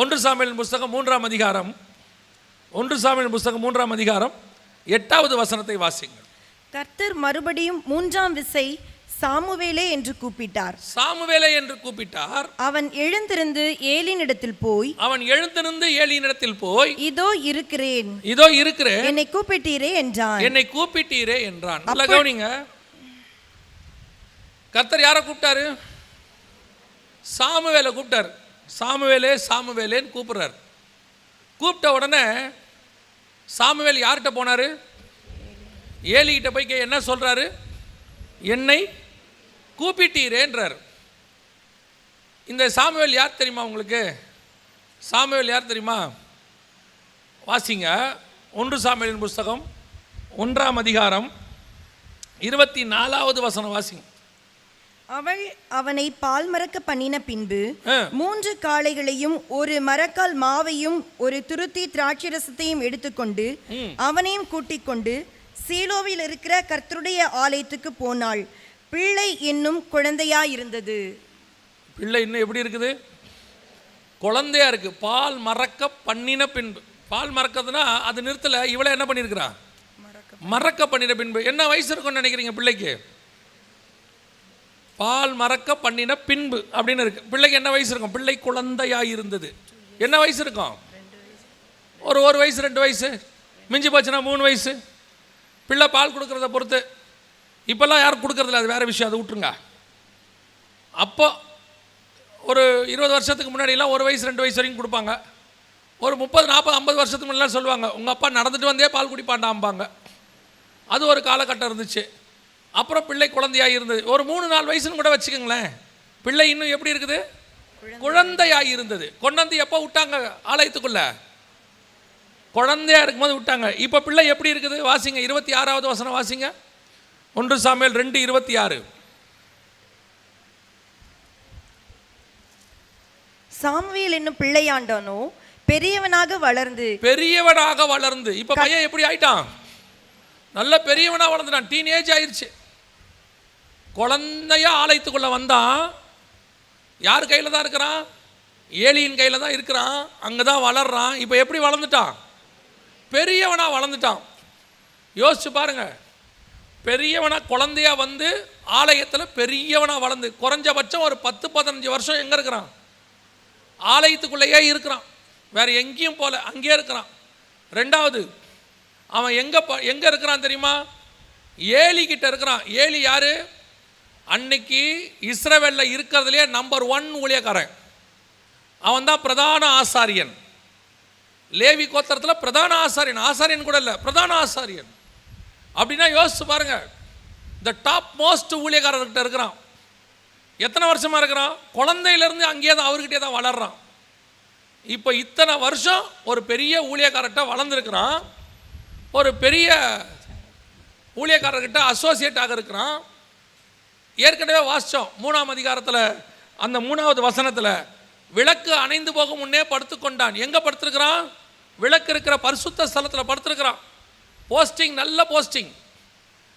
ஒன்று சாமியின் புஸ்தகம் மூன்றாம் அதிகாரம். ஒன்று சாமியின் புஸ்தகம் மூன்றாம் அதிகாரம். எட்டாவது வசனத்தை வாசிங்கள் கர்த்தர் மறுபடியும் மூன்றாம் விசை சாமுவேலே என்று கூப்பிட்டார். சாமுவேலை என்று கூப்பிட்டார். அவன் எழுந்திருந்து ஏலினிடத்தில் போய் அவன் எழுந்திருந்து ஏழியினிடத்தில் போய் இதோ இருக்கிறேன். இதோ இருக்கிறேன். என்னை கூப்பிட்டீரே என்றான். என்னை கூப்பிட்டீரே என்றான். நல்லா கவனிங்க. கர்த்தர் யாரை கூப்பிட்டாரு? சாமுவேலை கூப்பிட்டார். சாமுவேலே சாமுவேலேன்னு கூப்பிட்றாரு. கூப்பிட்ட உடனே சாமுவேல் யார்கிட்ட போனார்? ஏலிகிட்ட போய் என்ன சொல்கிறாரு என்னை கூப்பிட்டீரேன்றார். இந்த சாமுவேல் யார் தெரியுமா உங்களுக்கு? சாமுவேல் யார் தெரியுமா? வாசிங்க. ஒன்று சாமுவேலின் புஸ்தகம் ஒன்றாம் அதிகாரம் இருபத்தி நாலாவது வசனம் வாசிங்க. அவள் அவனை பால் மறக்க பண்ணின பின்பு. மூன்று காளைகளையும் ஒரு மரக்கால் மாவையும் ஒரு துருத்தி திராட்சரசத்தையும் எடுத்துக்கொண்டு அவனையும் கூட்டிக் கொண்டு சீலோவில் இருக்கிற கர்த்தருடைய ஆலயத்துக்கு போனாள். பிள்ளை என்னும் குழந்தையாயிருந்தது. பிள்ளை இன்னும் எப்படி இருக்குது? குழந்தையா இருக்கு. பால் மறக்க பண்ணின பின்பு. பால் மறக்கிறதுனா அது நிறுத்தல. இவளை என்ன பண்ணியிருக்கிறா? மறக்க பண்ணின பின்பு. என்ன வயசு இருக்கும்னு நினைக்கிறீங்க பிள்ளைக்கு? பால் மறக்க பண்ணின பின்பு அப்படின்னு இருக்கு. பிள்ளைக்கு என்ன வயசு இருக்கும்? பிள்ளை குழந்தையாக இருந்தது என்ன வயசு இருக்கும்? ஒரு ஒரு வயசு ரெண்டு வயசு. மிஞ்சி போச்சுன்னா மூணு வயசு. பிள்ளை பால் கொடுக்குறத பொறுத்து. இப்போல்லாம் யாரும் கொடுக்கறதில்ல. அது வேறு விஷயம். அதை விட்டுருங்க அப்போ ஒரு இருபது வருஷத்துக்கு முன்னாடிலாம் ஒரு வயசு ரெண்டு வயசு வரைக்கும் கொடுப்பாங்க. ஒரு முப்பது நாற்பது ஐம்பது வருஷத்துக்கு முன்னாடி சொல்லுவாங்க. உங்கள் அப்பா நடந்துட்டு வந்தே பால் குடிப்பாண்டாம்பாங்க. அது ஒரு காலகட்டம் இருந்துச்சு. அப்புறம் பிள்ளை குழந்தையாக இருந்தது ஒரு மூணு நாலு வயசுன்னு கூட வச்சுக்கோங்களேன். பிள்ளை இன்னும் எப்படி இருக்குது? குழந்தையாக இருந்தது கொண்டு வந்து எப்போ விட்டாங்க ஆலயத்துக்குள்ள? குழந்தையா இருக்கும்போது விட்டாங்க. இப்போ பிள்ளை எப்படி இருக்குது? வாசிங்க இருபத்தி ஆறாவது வசனம் வாசிங்க. ஒன்று சாமியல் ரெண்டு இருபத்தி ஆறு. சாமுவேல் என்னும் பிள்ளையாண்டானோ பெரியவனாக வளர்ந்து. பெரியவனாக வளர்ந்து. இப்ப பையன் எப்படி ஆயிட்டான்? நல்ல பெரியவனா வளர்ந்துட்டான். டீனேஜ் ஆயிருச்சு. குழந்தையா ஆலயத்துக்குள்ளே வந்தான் யார் கையில் தான் இருக்கிறான்? ஏலியின் கையில் தான் இருக்கிறான். அங்கே தான் வளர்றான். இப்போ எப்படி வளர்ந்துட்டான்? பெரியவனாக வளர்ந்துட்டான். யோசிச்சு பாருங்க. பெரியவனாக குழந்தையா வந்து ஆலயத்தில் பெரியவனாக வளர்ந்து குறைஞ்சபட்சம் ஒரு பத்து பதினஞ்சு வருஷம் எங்கே இருக்கிறான்? ஆலயத்துக்குள்ளேயே இருக்கிறான். வேற எங்கேயும் போகல அங்கேயே இருக்கிறான். ரெண்டாவது அவன் எங்கே ப எங்கே இருக்கிறான் தெரியுமா? ஏலி கிட்ட இருக்கிறான். ஏலி யார்? அன்னைக்கு இஸ்ரவேலில் இருக்கிறதுலே நம்பர் ஒன் ஊழியக்காரன். அவன் தான் பிரதான ஆசாரியன். லேவி கோத்திரத்தில் பிரதான ஆசாரியன். ஆசாரியன் கூட இல்லை பிரதான ஆசாரியன். அப்படின்னா யோசிச்சு பாருங்க. த டாப் மோஸ்ட் ஊழியக்காரர்கிட்ட இருக்கிறான். எத்தனை வருஷமா இருக்கிறான்? குழந்தையிலேருந்து அங்கேயே தான் அவர்கிட்டே தான் வளர்றான். இப்போ இத்தனை வருஷம் ஒரு பெரிய ஊழியக்காரர்கிட்ட வளர்ந்துருக்கிறான். ஒரு பெரிய ஊழியக்காரர்கிட்ட அசோசியேட்டாக இருக்கிறான். ஏற்கனவே வாசித்தோம் மூணாம் அதிகாரத்தில் அந்த மூணாவது வசனத்தில் விளக்கு அணைந்து போகும் முன்னே படுத்துக்கொண்டான் எங்கே படுத்துருக்கிறான்? விளக்கு இருக்கிற பரிசுத்த ஸ்தலத்தில் படுத்துருக்கிறான். போஸ்டிங் நல்ல போஸ்டிங்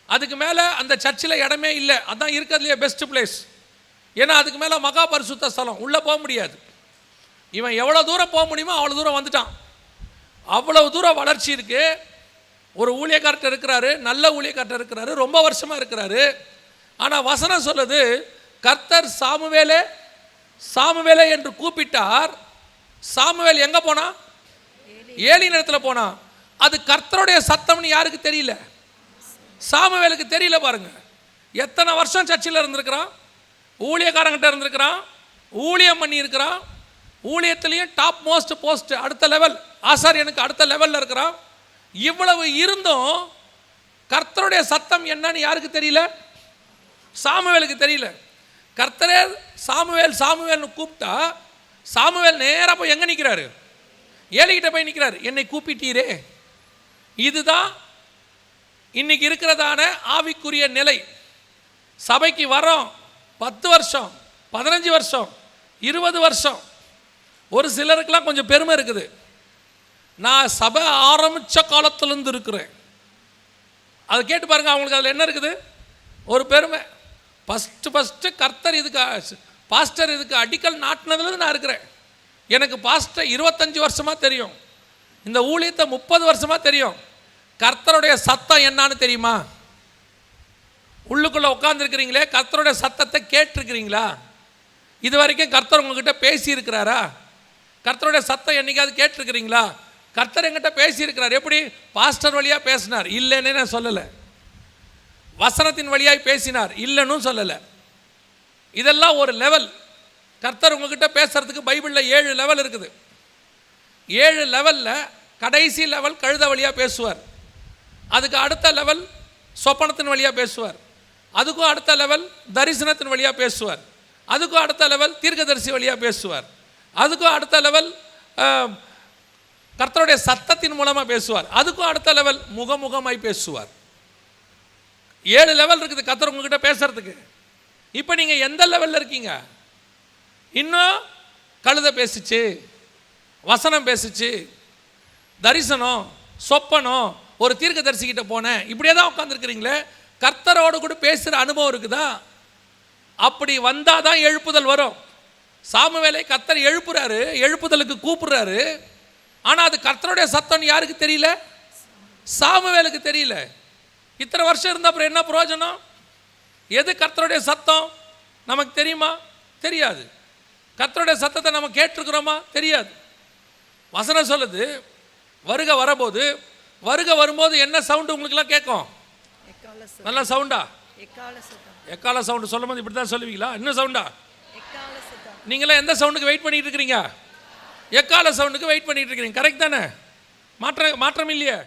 அதுக்கு மேலே அந்த சர்ச்சில் இடமே இல்லை. அதான் இருக்கிறதுலையே பெஸ்ட் பிளேஸ் ஏன்னா அதுக்கு மேலே மகா பரிசுத்த ஸ்தலம். உள்ளே போக முடியாது. இவன் எவ்வளோ தூரம் போக முடியுமோ அவ்வளோ தூரம் வந்துட்டான். அவ்வளவு தூரம் வளர்ச்சி இருக்கு. ஒரு ஊழியக்கார்ட்ட இருக்கிறாரு நல்ல ஊழியக்கார்ட்ட இருக்கிறாரு ரொம்ப வருஷமாக இருக்கிறாரு. ஆனால் வசனம் சொல்லுது கர்த்தர் சாமுவேலே சாமுவேலே என்று கூப்பிட்டார். சாமுவேல் எங்கே போனா? ஏழி இடத்துல போனா. அது கர்த்தருடைய சத்தம்னு யாருக்கு தெரியல? சாமுவேலுக்கு தெரியல பாருங்க. எத்தனை வருஷம் சர்ச்சில் இருந்திருக்கிறான்? ஊழியக்காரங்கிட்ட இருந்திருக்கிறான்? ஊழியம் பண்ணி இருக்கிறான் ஊழியத்திலையும் டாப் மோஸ்ட் போஸ்ட் அடுத்த லெவல். ஆசாரியனுக்கு அடுத்த லெவலில் இருக்கிறான். இவ்வளவு இருந்தும் கர்த்தருடைய சத்தம் என்னன்னு யாருக்கு தெரியல? சாமுவேலுக்கு தெரியல. கர்த்தரே சாமுவேல் சாமுவேல்னு கூப்பிட்டா சாமுவேல் நேராக போய் எங்கே நிற்கிறாரு ஏழைகிட்ட போய் நிற்கிறாரு என்னை கூப்பிட்டீரே. இதுதான் இன்னைக்கு இருக்கிறதான ஆவிக்குரிய நிலை. சபைக்கு வரோம் பத்து வருஷம் பதினஞ்சு வருஷம் இருபது வருஷம். ஒரு சிலருக்கெல்லாம் கொஞ்சம் பெருமை இருக்குது. நான் சபை ஆரம்பித்த காலத்துலேருந்து இருக்கிறேன். அதை கேட்டு பாருங்கள் அவங்களுக்கு அதில் என்ன இருக்குது? ஒரு பெருமை. ஃபஸ்ட்டு ஃபஸ்ட்டு கர்த்தர் இதுக்கு பாஸ்டர் இதுக்கு அடிக்கல் நாட்டினதுலேருந்து நான் இருக்கிறேன். எனக்கு பாஸ்டர் இருபத்தஞ்சு வருஷமாக தெரியும். இந்த ஊழியத்தை முப்பது வருஷமாக தெரியும். கர்த்தருடைய சத்தம் என்னான்னு தெரியுமா? உள்ளுக்குள்ளே உட்காந்துருக்கிறீங்களே கர்த்தருடைய சத்தத்தை கேட்டிருக்கிறீங்களா? இது வரைக்கும் கர்த்தர் உங்ககிட்ட பேசியிருக்கிறாரா? கர்த்தருடைய சத்தம் என்னைக்காவது கேட்டிருக்கிறீங்களா? கர்த்தர் எங்கிட்ட பேசியிருக்கிறார். எப்படி? பாஸ்டர் வழியாக பேசினார். இல்லைன்னு நான் சொல்லலை. வசனத்தின் வழியாய் பேசினார். இல்லைன்னு சொல்லலை. இதெல்லாம் ஒரு லெவல் கர்த்தர் உங்ககிட்ட பேசுறதுக்கு பைபிளில் ஏழு லெவல் இருக்குது. ஏழு லெவலில் கடைசி லெவல் கழுத வழியாக பேசுவார். அதுக்கு அடுத்த லெவல் சொப்பனத்தின் வழியாக பேசுவார். அதுக்கும் அடுத்த லெவல் தரிசனத்தின் வழியாக பேசுவார். அதுக்கும் அடுத்த லெவல் தீர்க்கதரிசி வழியாக பேசுவார். அதுக்கும் அடுத்த லெவல் கர்த்தருடைய சத்தத்தின் மூலமாக பேசுவார். அதுக்கும் அடுத்த லெவல் முகமுகமாய் பேசுவார். ஏழு லெவல் இருக்குது கத்தர் உங்ககிட்ட பேசுறதுக்கு. இப்போ நீங்கள் எந்த லெவலில் இருக்கீங்க? இன்னும் கழுத பேசிச்சு வசனம் பேசிச்சு தரிசனம் சொப்பனம் ஒரு தீர்க்க தரிசிக்கிட்ட போனேன். இப்படியே தான் உட்காந்துருக்குறீங்களே கர்த்தரோடு கூட பேசுகிற அனுபவம் இருக்குதா? அப்படி வந்தால் தான் எழுப்புதல் வரும். சாமுவேலை கர்த்தர் எழுப்புறாரு எழுப்புதலுக்கு கூப்பிடுறாரு. ஆனால் அது கர்த்தருடைய சத்தம்னு யாருக்கு தெரியல? சாமுவேலுக்கு தெரியல. இத்தனை வருஷம் இருந்த அப்புறம் என்ன பிரயோஜனம் எது கர்த்தருடைய சத்தம்? நமக்கு தெரியுமா? தெரியாது. கர்த்தருடைய சத்தத்தை நம்ம கேட்டிருக்கிறோமா? தெரியாது. வசனம் சொல்லுது வருக வரபோது வருக வரும்போது என்ன சவுண்டு உங்களுக்குலாம் கேட்கும்? நல்ல சவுண்டா எக்கால சவுண்டு சொல்லும் போது இப்படி தான் சொல்லுவீங்களா? இன்னும் சவுண்டா நீங்களாம் எந்த சவுண்டுக்கு வெயிட் பண்ணிட்டு இருக்கிறீங்க? எக்கால சவுண்டுக்கு வெயிட் பண்ணிட்டு இருக்கிறீங்க? கரெக்ட் தானே? மாற்ற மாற்றம் இல்லையே?